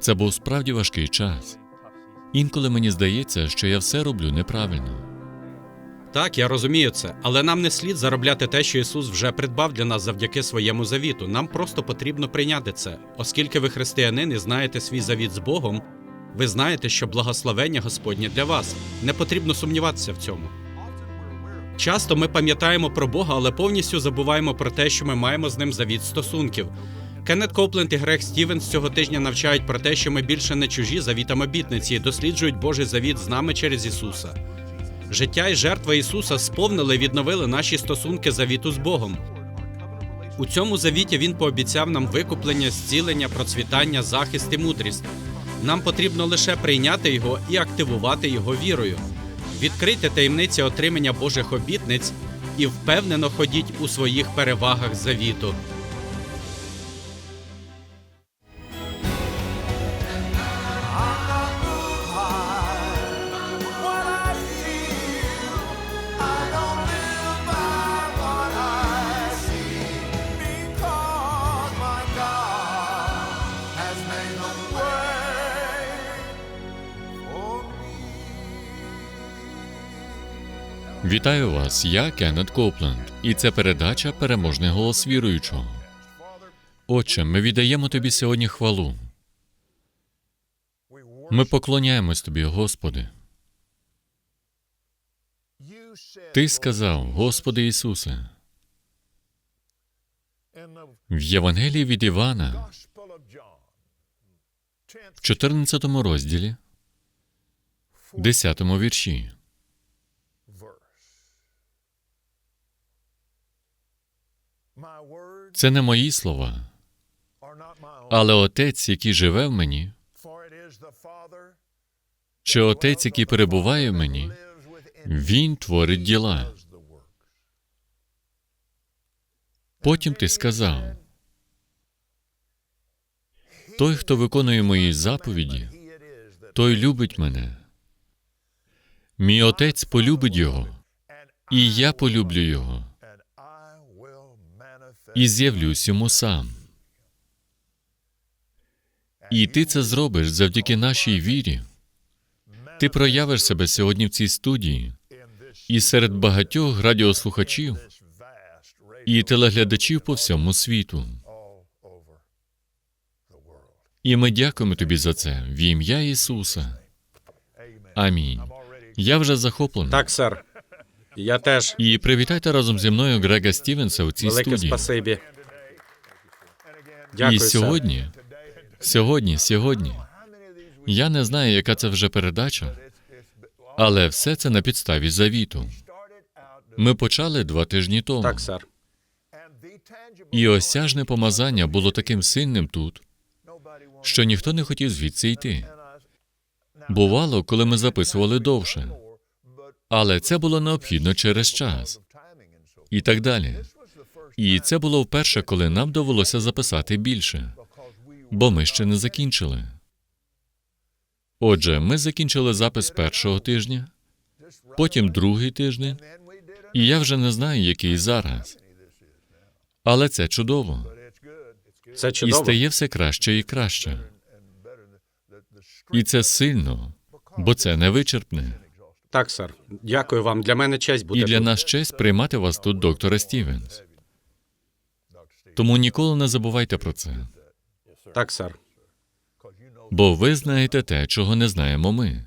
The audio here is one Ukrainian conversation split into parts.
Це був справді важкий час. Інколи мені здається, що я все роблю неправильно. Так, я розумію це, але нам не слід заробляти те, що Ісус вже придбав для нас завдяки своєму завіту. Нам просто потрібно прийняти це. Оскільки ви християнин і знаєте свій завіт з Богом, ви знаєте, що благословення Господнє для вас. Не потрібно сумніватися в цьому. Часто ми пам'ятаємо про Бога, але повністю забуваємо про те, що ми маємо з ним завіт стосунків. Кеннет Копленд і Грег Стівенс цього тижня навчають про те, що ми більше не чужі завітам обітниці досліджують Божий завіт з нами через Ісуса. Життя і жертва Ісуса сповнили і відновили наші стосунки завіту з Богом. У цьому завіті Він пообіцяв нам викуплення, зцілення, процвітання, захист і мудрість. Нам потрібно лише прийняти його і активувати його вірою. Відкрийте таємниці отримання Божих обітниць і впевнено ходіть у своїх перевагах завіту. Вас, я Кеннет Копленд, і це передача Переможний голос віруючого. Отче, ми віддаємо тобі сьогодні хвалу. Ми поклоняємось тобі, Господи. Ти сказав, Господи Ісусе, в Євангелії від Івана, Gospel of John, 10th в 14 розділі, 10 вірші. Це не мої слова, але Отець, який живе в мені, чи Отець, який перебуває в мені, Він творить діла. Потім ти сказав: Той, хто виконує мої заповіді, той любить мене. Мій отець полюбить його, і я полюблю його, і з'явлюсь йому сам. І ти це зробиш завдяки нашій вірі. Ти проявиш себе сьогодні в цій студії і серед багатьох радіослухачів і телеглядачів по всьому світу. І ми дякуємо тобі за це в ім'я Ісуса. Амінь. Я вже захоплений. Так, сер. Я теж. І привітайте разом зі мною Грега Стівенса у цій Велике студії. спасибі. Дякую, І сер. сьогодні, сьогодні, сьогодні. Я не знаю, яка це вже передача, але все це на підставі завіту. Ми почали два тижні тому, Так, сер. І осяжне помазання було таким сильним тут, що ніхто не хотів звідси йти. Бувало, коли ми записували довше, але це було необхідно через час і так далі. І це було вперше, коли нам довелося записати більше, бо ми ще не закінчили. Отже, ми закінчили запис першого тижня, потім другий тиждень, і я вже не знаю, який зараз. Але це чудово. Це І стає все краще і краще. І це сильно, бо це невичерпне. Так, сер. Дякую вам. Для мене честь бути І для тут. нас честь приймати вас тут, доктора Стівенс. Тому ніколи не забувайте про це, Так, сер. бо ви знаєте те, чого не знаємо ми.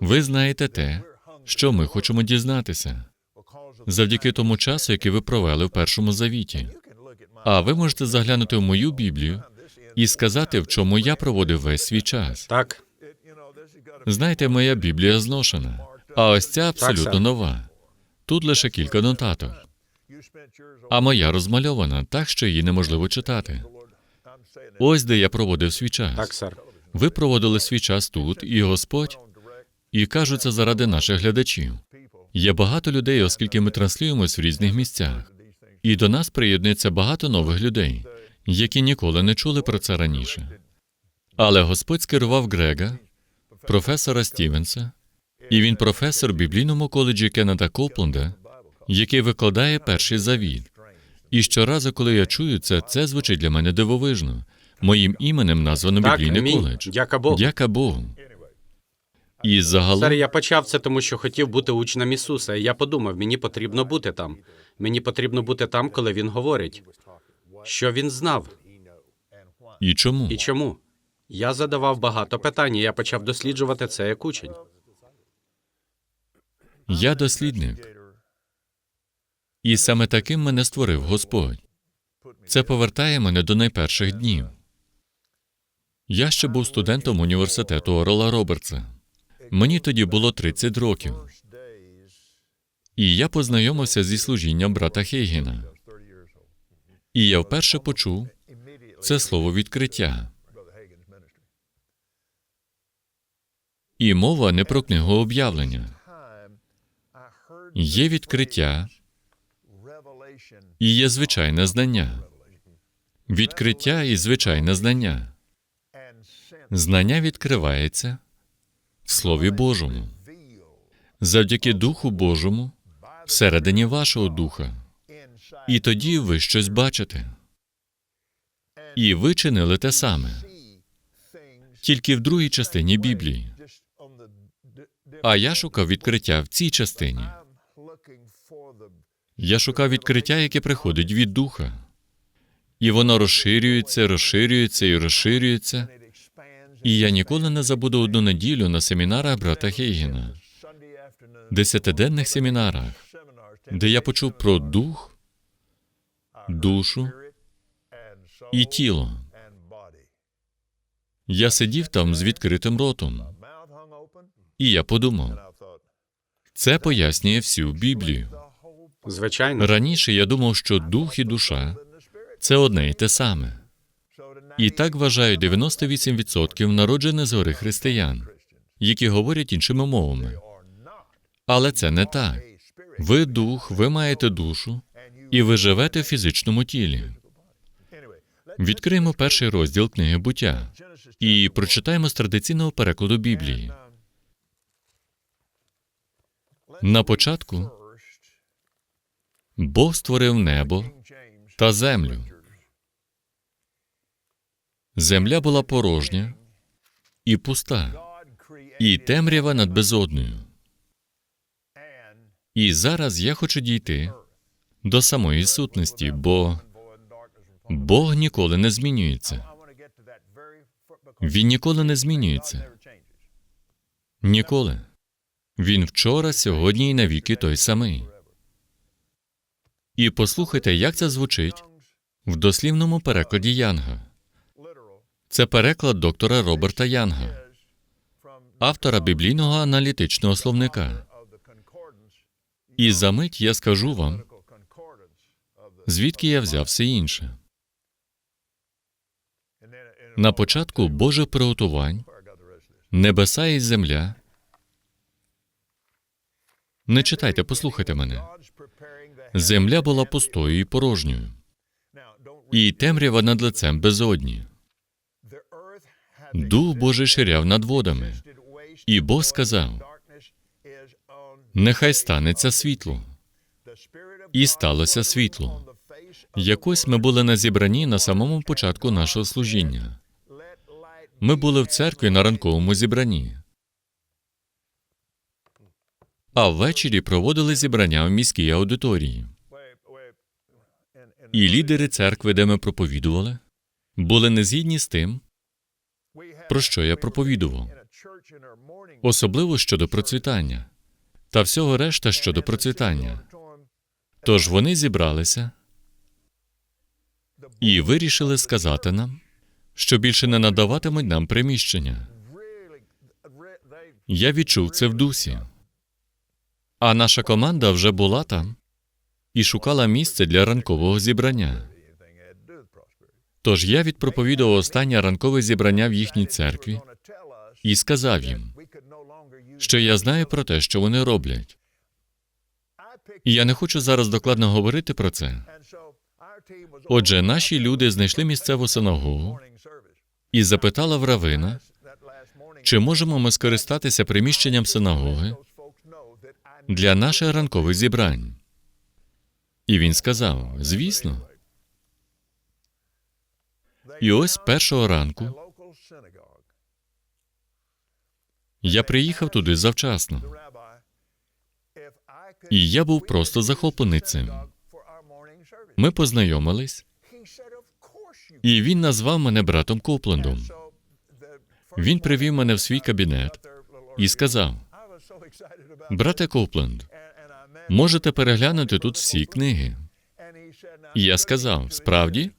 Ви знаєте те, що ми хочемо дізнатися завдяки тому часу, який ви провели в першому завіті. А ви можете заглянути в мою Біблію і сказати, в чому я проводив весь свій час. Так. Знаєте, моя Біблія зношена, а ось ця абсолютно нова. Тут лише кілька нотаток, а моя розмальована так, що її неможливо читати. Ось де я проводив свій час. Так, сер. Ви проводили свій час тут, і Господь, і кажу це заради наших глядачів. Є багато людей, оскільки ми транслюємось в різних місцях, і до нас приєднується багато нових людей, які ніколи не чули про це раніше. Але Господь скерував Грега, професора Стівенса, і він професор в біблійному коледжі Кеннета Копленда, який викладає перший завіт. І щоразу, коли я чую це, це звучить для мене дивовижно, Моїм іменем названо Так, біблійний амінь. коледж. Дяка Богу. Дяка Богу. І загалом Сер, я почав це, тому що хотів бути учнем Ісуса. І я подумав, мені потрібно бути там. Мені потрібно бути там, коли він говорить. Що він знав і чому? і чому? Я задавав багато питань, і я почав досліджувати це як учень. Я дослідник. І саме таким мене створив Господь. Це повертає мене до найперших днів. Я ще був студентом університету Орла Робертса. Мені тоді було 30 років. І я познайомився зі служінням брата Хейгена. І я вперше почув це слово відкриття. І мова не про книгу об'явлення. Є відкриття і є звичайне знання. Відкриття і звичайне знання. Знання відкривається в Слові Божому. Завдяки Духу Божому всередині вашого духа. І тоді ви щось бачите. І ви чинили те саме, тільки в другій частині Біблії. А я шукав відкриття в цій частині. Я шукав відкриття, яке приходить від духа. І воно розширюється, розширюється і розширюється. І я ніколи не забуду одну неділю на семінарах брата Хейгена, десятиденних семінарах, де я почув про дух, душу і тіло. Я сидів там з відкритим ротом, і я подумав, це пояснює всю Біблію. Звичайно, Раніше я думав, що дух і душа це одне і те саме. І так вважають 98% народжених згори християн, які говорять іншими мовами. Але це не так. Ви дух, ви маєте душу, і ви живете в фізичному тілі. Відкриємо перший розділ книги буття і прочитаємо з традиційного перекладу Біблії. На початку Бог створив небо та землю. Земля була порожня і пуста, і темрява над безодною. І зараз я хочу дійти до самої сутності, бо Бог ніколи не змінюється. Він ніколи не змінюється. Ніколи. Він вчора, сьогодні і навіки той самий. І послухайте, як це звучить в дослівному перекладі Янга. Це переклад доктора Роберта Янга, автора біблійного аналітичного словника. І за мить я скажу вам, звідки я взяв все інше. На початку Божих приготувань, небеса і земля. Не читайте, послухайте мене. Земля була пустою і порожньою, і темрява над лицем безодні. Дух Божий ширяв над водами, і Бог сказав: нехай станеться світло. І сталося світло. Якось ми були на зібранні на самому початку нашого служіння. Ми були в церкві на ранковому зібранні. А ввечері проводили зібрання в міській аудиторії. І лідери церкви, де ми проповідували, були не згідні з тим, про що я проповідував, особливо щодо процвітання та всього решта щодо процвітання. Тож вони зібралися і вирішили сказати нам, що більше не надаватимуть нам приміщення. Я відчув це в дусі. А наша команда вже була там і шукала місце для ранкового зібрання. Тож я відпроповідував останнє ранкове зібрання в їхній церкві і сказав їм, що я знаю про те, що вони роблять. І я не хочу зараз докладно говорити про це. Отже, наші люди знайшли місцеву синагогу і запитали в равина, чи можемо ми скористатися приміщенням синагоги для наших ранкових зібрань. І він сказав: звісно. І ось першого ранку я приїхав туди завчасно, і я був просто захоплений цим. Ми познайомились, і він назвав мене братом Коплендом. Він привів мене в свій кабінет і сказав: Брате Копленд, можете переглянути тут всі книги. І я сказав: Справді?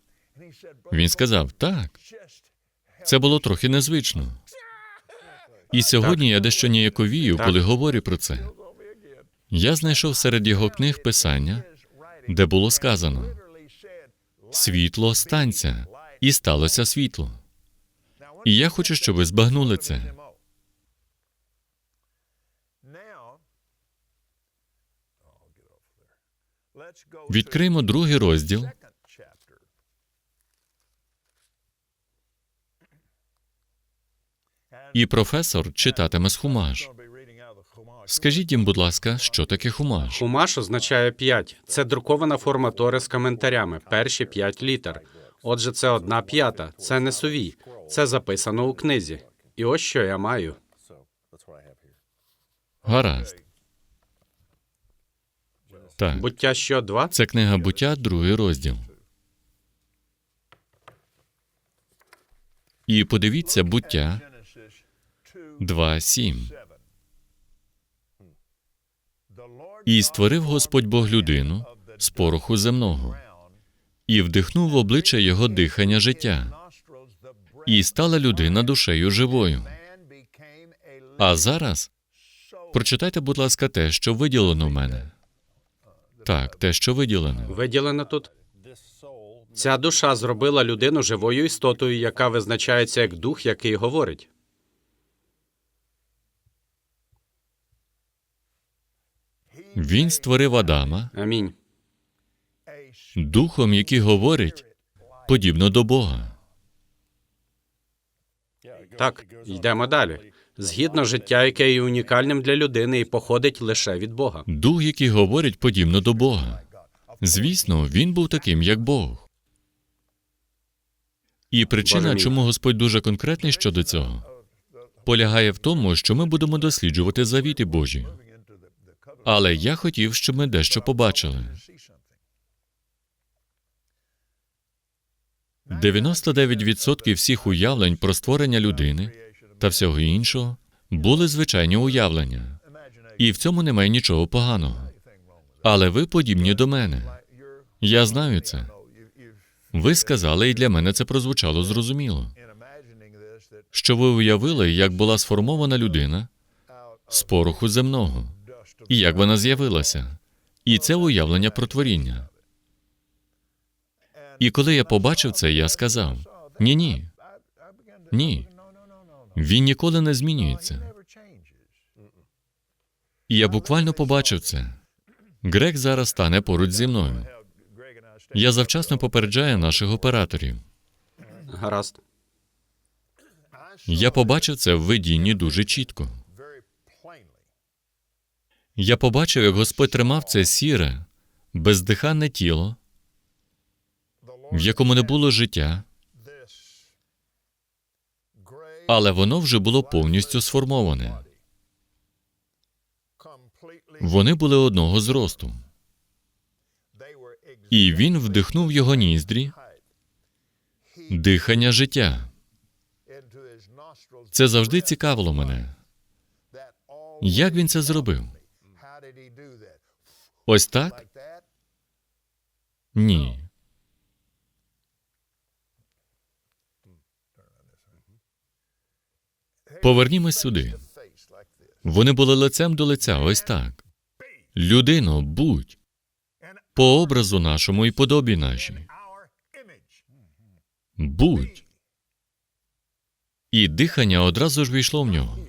Він сказав: Так. Це було трохи незвично. І сьогодні я дещо ніяковію, коли говорю про це. Я знайшов серед його книг писання, де було сказано: світло станься, і сталося світло. І я хочу, щоб ви збагнули це. Відкриємо другий розділ, і професор читатиме з Chumash. Скажіть їм, будь ласка, що таке Хумаш? Хумаш означає п'ять. Це друкована форма Тори з коментарями, перші п'ять літер. Отже, це одна п'ята. Це не сувій. Це записано у книзі. І ось що я маю. Гаразд. Так, Буття що два? це книга буття, другий розділ. І подивіться буття 2.7. 7. The Lord І створив Господь Бог людину з пороху земного, і вдихнув в обличчя його дихання життя, і стала людина душею живою. А зараз прочитайте, будь ласка, те, що виділено в мене. Так, те, що виділено. Виділено тут. Ця душа зробила людину живою істотою, яка визначається як дух, який говорить. Він створив Адама Амінь. духом, який говорить подібно до Бога. Так, йдемо далі. Згідно життя, яке є унікальним для людини і походить лише від Бога. Дух, який говорить подібно до Бога. Звісно, він був таким, як Бог. І причина, чому Господь дуже конкретний щодо цього, полягає в тому, що ми будемо досліджувати завіти Божі. Але я хотів, щоб ми дещо побачили. 99% всіх уявлень про створення людини та всього іншого були звичайні уявлення, і в цьому немає нічого поганого. Але ви подібні до мене. Я знаю це. Ви сказали, і для мене це прозвучало зрозуміло. Що ви уявили, як була сформована людина з пороху земного, і як вона з'явилася. І це уявлення про творіння. І коли я побачив це, я сказав: ні, ні, ні. Він ніколи не змінюється. І я буквально побачив це. Грек зараз стане поруч зі мною. Я завчасно попереджаю наших операторів. Гаразд. Я побачив це в видінні дуже чітко. Я побачив, як Господь тримав це сіре, бездиханне тіло, в якому не було життя, але воно вже було повністю сформоване. Вони були одного зросту. І він вдихнув його ніздрі дихання життя. Це завжди цікавило мене. Як він це зробив? Ось так? Ні. Повернімось сюди. Вони були лицем до лиця, ось так. Людино, будь по образу нашому і подобі нашій. Будь. І дихання одразу ж війшло в нього.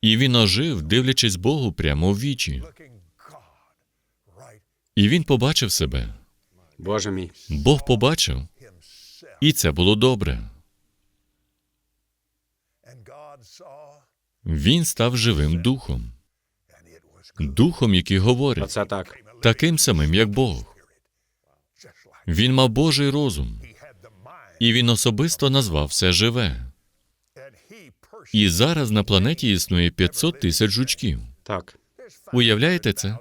І він ожив, дивлячись Богу прямо в вічі. І він побачив себе. Боже мій. Бог побачив, і це було добре. Він став живим духом, духом, який говорить, Оце так. таким самим, як Бог. Він мав Божий розум. І він особисто назвав все живе. І зараз на планеті існує 500 тисяч жучків. Так. Уявляєте це?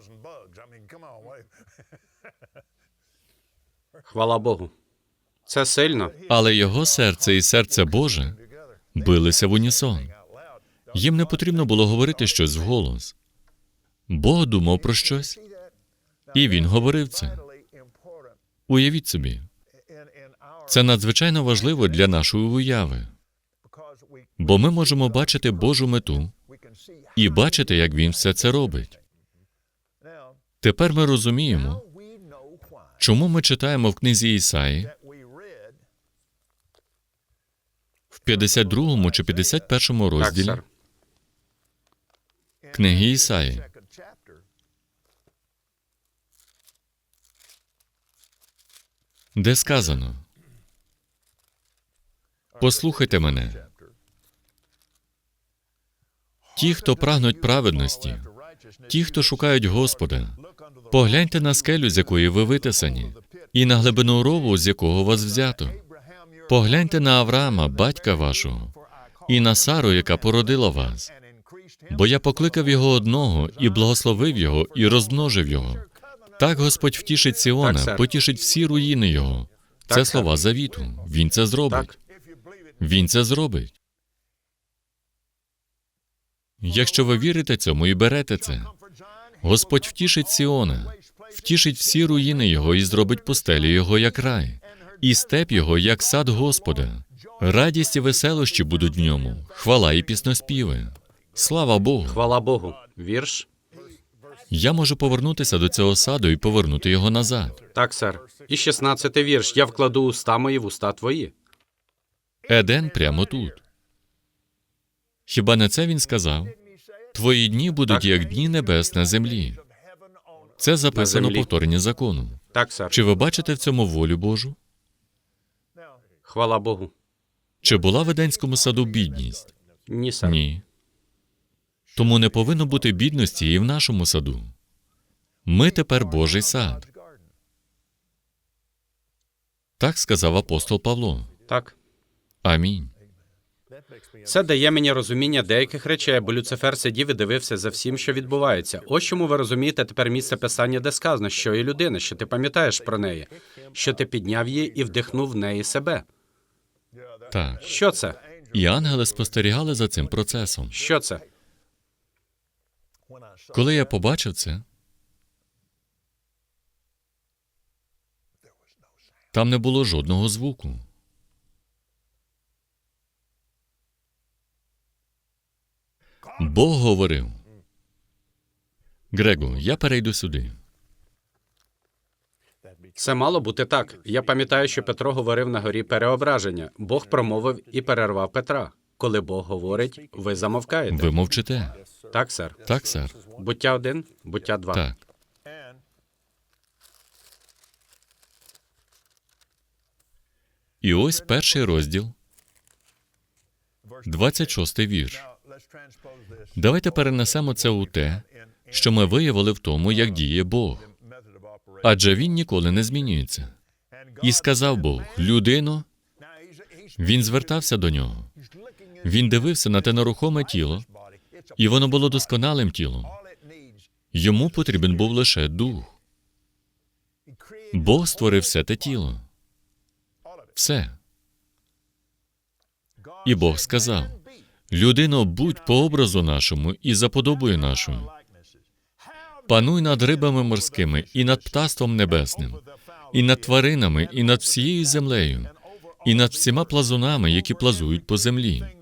Хвала Богу. Це сильно. Але його серце і серце Боже билися в унісон. Їм не потрібно було говорити щось вголос. Бог думав про щось, і він говорив це. Уявіть собі, це надзвичайно важливо для нашої уяви, бо ми можемо бачити Божу мету і бачити, як він все це робить. Тепер ми розуміємо, чому ми читаємо в книзі Ісаї в 52 чи 51 Так, розділі. Книги Ісаї. де сказано: Послухайте мене, ті, хто прагнуть праведності, ті, хто шукають Господа, погляньте на скелю, з якої ви витисані, і на глибину рову, з якого вас взято. Погляньте на Авраама, батька вашого, і на Сару, яка породила вас. Бо я покликав його одного і благословив його, і розмножив його. Так Господь втішить Сіона, потішить всі руїни його. Це Так, слова завіту. Він це зробить. Так. Він це зробить. Якщо ви вірите цьому і берете це, Господь втішить Сіона, втішить всі руїни його і зробить пустелі його як рай, і степ його як сад Господа. Радість і веселощі будуть в ньому, хвала і пісноспіви. Слава Богу! Хвала Богу. Вірш? Я можу повернутися до цього саду і повернути його назад. Так, сер. І 16 вірш. Я вкладу уста мої в уста твої. Еден прямо тут. Хіба не це він сказав? Твої дні будуть Так. як дні небес на землі. Це записано землі. повторення закону. Так, сер. Чи ви бачите в цьому волю Божу? Хвала Богу. Чи була в Еденському саду бідність? Ні, сер. Ні. Тому не повинно бути бідності і в нашому саду. Ми тепер Божий сад. Так сказав апостол Павло. Так. Амінь. Це дає мені розуміння деяких речей, бо Люцифер сидів і дивився за всім, що відбувається. Ось чому ви розумієте тепер місце писання, де сказано, що є людина, що ти пам'ятаєш про неї, що ти підняв її і вдихнув в неї себе. Так. Що це? І ангели спостерігали за цим процесом. Що це? Коли я побачив це, там не було жодного звуку. Бог говорив. Грего, я перейду сюди. Це мало бути так. Я пам'ятаю, що Петро говорив на горі переображення. Бог промовив і перервав Петра. Коли Бог говорить, ви замовкаєте. Ви мовчите. Так, сер. Так, сер. Буття один, буття два. Так. І ось перший розділ, 26 вірш. Давайте перенесемо це у те, що ми виявили в тому, як діє Бог. Адже він ніколи не змінюється. І сказав Бог: людино, він звертався до нього. Він дивився на те нерухоме тіло, і воно було досконалим тілом. Йому потрібен був лише дух. Бог створив все те тіло. Все. І Бог сказав: Людино, будь по образу нашому і за подобою нашою. Пануй над рибами морськими і над птаством небесним, і над тваринами, і над всією землею, і над всіма плазунами, які плазують по землі.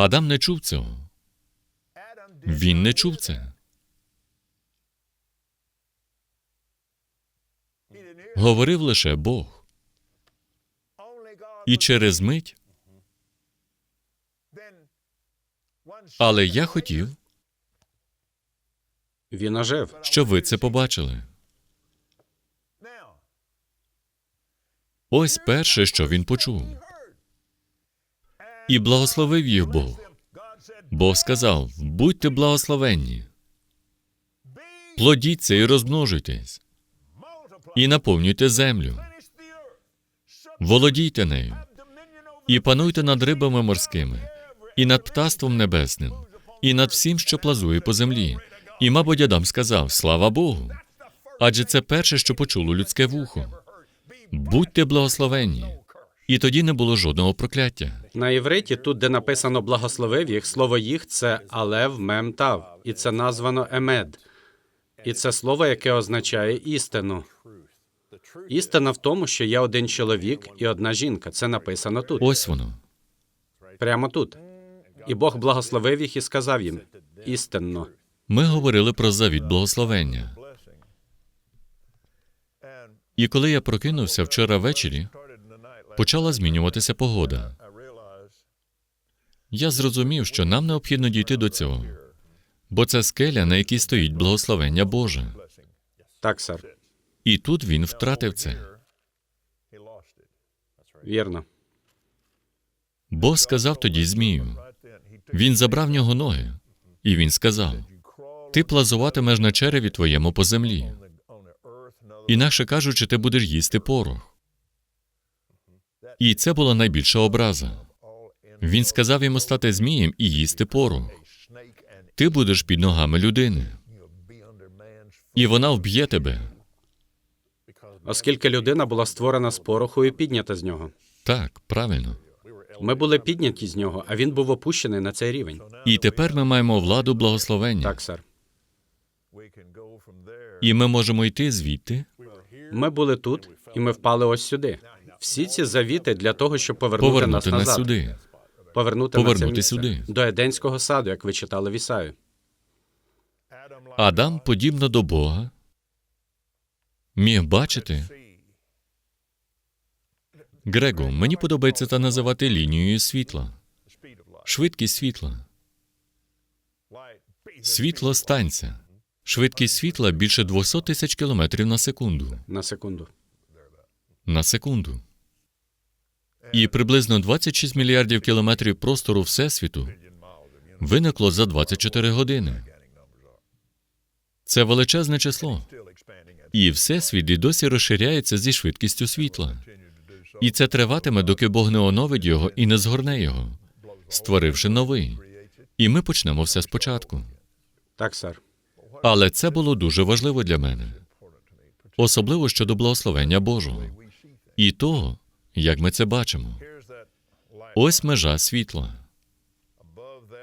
Адам не чув цього. Він не чув це. Говорив лише Бог. І через мить, але я хотів, Він ожив. щоб ви це побачили. Ось перше, що він почув. І благословив їх Бог. Бог сказав: будьте благословенні, плодіться і розмножуйтесь, і наповнюйте землю, Володійте нею і пануйте над рибами морськими, і над птаством небесним, і над всім, що плазує по землі. І, мабуть, Адам сказав: Слава Богу! Адже це перше, що почуло людське вухо. Будьте благословенні. І тоді не було жодного прокляття. На івриті, тут, де написано благословив їх, слово їх це алев мем тав, і це названо емед. І це слово, яке означає істину. Істина в тому, що є один чоловік і одна жінка. Це написано тут, Ось воно. прямо тут. І Бог благословив їх і сказав їм: істинно. Ми говорили про завіт благословення. І коли я прокинувся вчора ввечері, почала змінюватися погода. Я зрозумів, що нам необхідно дійти до цього, бо це скеля, на якій стоїть благословення Боже. Так, сер, І тут він втратив це. Вірно. Бог сказав тоді Змію. Він забрав в нього ноги, і він сказав: Ти плазуватимеш на череві твоєму по землі. Інакше кажучи, ти будеш їсти порох. І це була найбільша образа. Він сказав йому стати змієм і їсти and Ти будеш під ногами людини, і вона вб'є тебе. Оскільки людина була створена з пороху і піднята з нього. Так, правильно. Ми були підняті з нього, а він був опущений на цей рівень. І тепер ми маємо владу благословення. Так, сер. І ми можемо йти звідти, Ми були тут, і ми впали ось сюди. Всі ці завіти для того, щоб повернути, повернути нас назад, сюди. повернути, на це Повернути місце. сюди. до Еденського саду, як ви читали в Ісаю. Адам, подібно до Бога, міг бачити. Грего, мені подобається це називати лінією світла, швидкість світла. Світло станця. Швидкість світла більше 200 тисяч кілометрів на секунду. На секунду. На секунду. І приблизно 26 мільярдів кілометрів простору Всесвіту виникло за 24 години. Це величезне число. І Всесвіт і досі розширяється зі швидкістю світла. І це триватиме, доки Бог не оновить його і не згорне його, створивши новий. І ми почнемо все спочатку. Так, сер. Але це було дуже важливо для мене, особливо щодо благословення Божого і того, як ми це бачимо. Ось межа світла,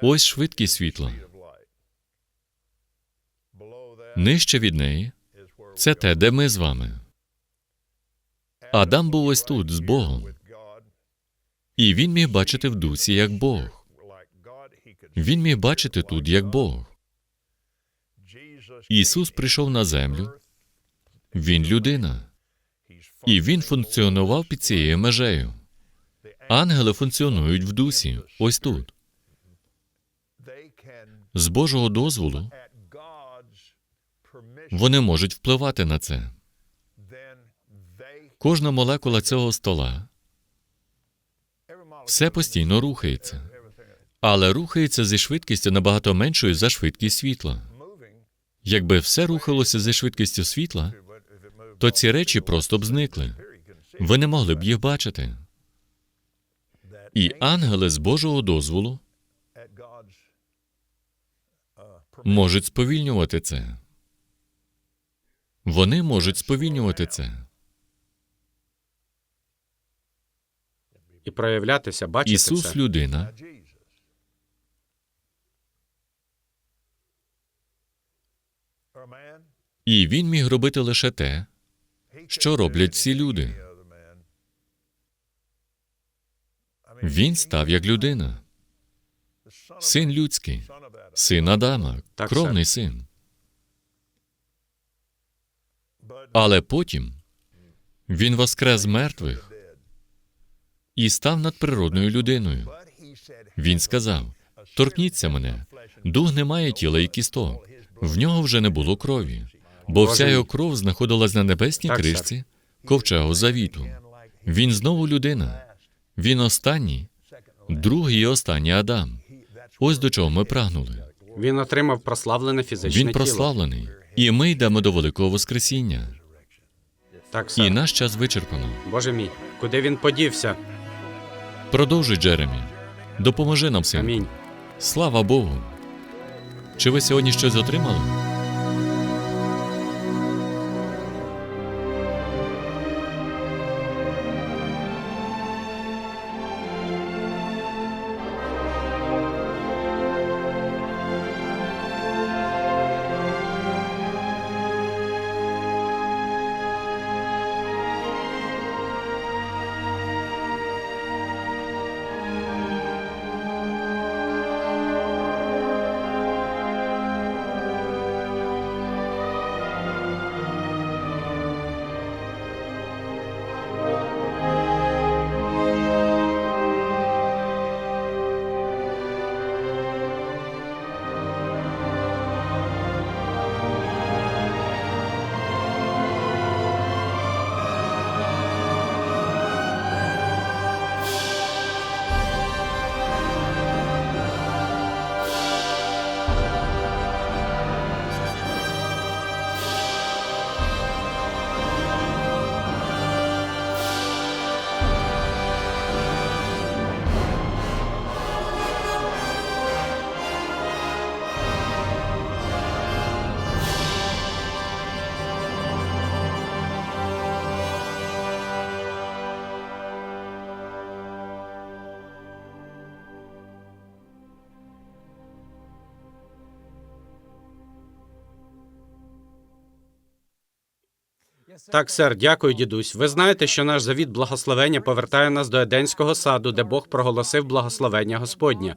ось швидкість світла. Нижче від неї це те, де ми з вами. Адам був ось тут з Богом, і він міг бачити в дусі як Бог. Він міг бачити тут як Бог. Ісус прийшов на землю, він людина, і він функціонував під цією межею. Ангели функціонують в дусі, ось тут. З Божого дозволу вони можуть впливати на це. Кожна молекула цього стола все постійно рухається, але рухається зі швидкістю набагато меншою за швидкість світла. Якби все рухалося зі швидкістю світла, то ці речі просто б зникли. Ви не могли б їх бачити. І ангели з Божого дозволу можуть сповільнювати це. Вони можуть сповільнювати це. І проявлятися, бачити Ісус це. людина, і він міг робити лише те, що роблять anything люди. Він став як людина, син людський, син Адама, кровний син. Але потім він воскрес мертвих і став надприродною людиною. Він сказав: торкніться мене, дух не має тіла і кісток. В нього вже не було крові, бо вся його кров знаходилась на небесній кришці ковчегу завіту. Він знову людина. Він останній, другий і останній Адам. Ось до чого ми прагнули. Він отримав прославлене фізичне Він тіло. прославлений, і ми йдемо до великого Воскресіння. Так, сер. І наш час вичерпано. Боже мій, куди він подівся? Продовжуй, Джеремі. Допоможи нам, син. Амінь. Слава Богу. Чи ви сьогодні щось отримали? Так, сер, дякую, дідусь. Ви знаєте, що наш завіт благословення повертає нас до Еденського саду, де Бог проголосив благословення Господнє.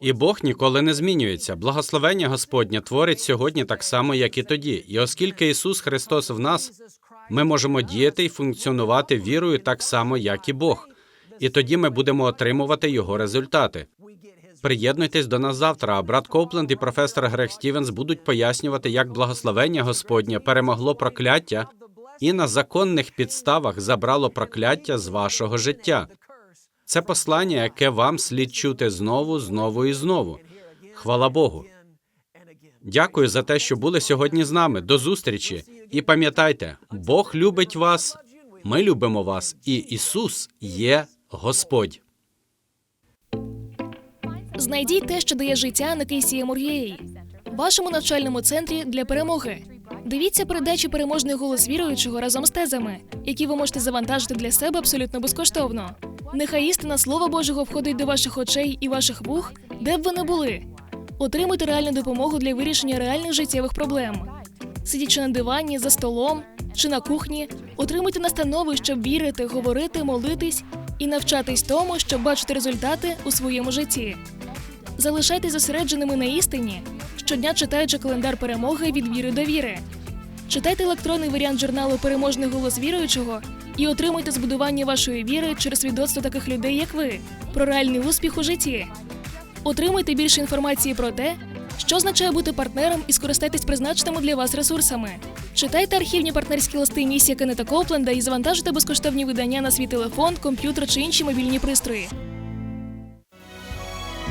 І Бог ніколи не змінюється. Благословення Господнє творить сьогодні так само, як і тоді. І оскільки Ісус Христос в нас, ми можемо діяти і функціонувати вірою так само, як і Бог. І тоді ми будемо отримувати його результати. Приєднуйтесь до нас завтра. А брат Копленд і професор Грег Стівенс будуть пояснювати, як благословення Господнє перемогло прокляття і на законних підставах забрало прокляття з вашого життя. Це послання, яке вам слід чути знову, знову і знову. Хвала Богу. Дякую за те, що були сьогодні з нами. До зустрічі. І пам'ятайте, Бог любить вас, ми любимо вас, і Ісус є Господь. Знайдіть те, що дає життя на Кейсія Мур'єї, вашому навчальному центрі для перемоги. Дивіться передачі переможний голос віруючого разом з тезами, які ви можете завантажити для себе абсолютно безкоштовно. Нехай істина Слова Божого входить до ваших очей і ваших вух, де б ви не були. Отримуйте реальну допомогу для вирішення реальних життєвих проблем. Сидячи на дивані, за столом чи на кухні, отримуйте настанови, щоб вірити, говорити, молитись і навчатись тому, щоб бачити результати у своєму житті. Залишайтесь зосередженими на істині, щодня читаючи календар перемоги від віри до віри. Читайте електронний варіант журналу Переможний голос віруючого і отримуйте збудування вашої віри через свідоцтво таких людей, як ви, про реальний успіх у житті. Отримуйте більше інформації про те, що означає бути партнером і скористайтесь призначеними для вас ресурсами. Читайте архівні партнерські листи місія Кеннета Копленда і завантажуйте безкоштовні видання на свій телефон, комп'ютер чи інші мобільні пристрої.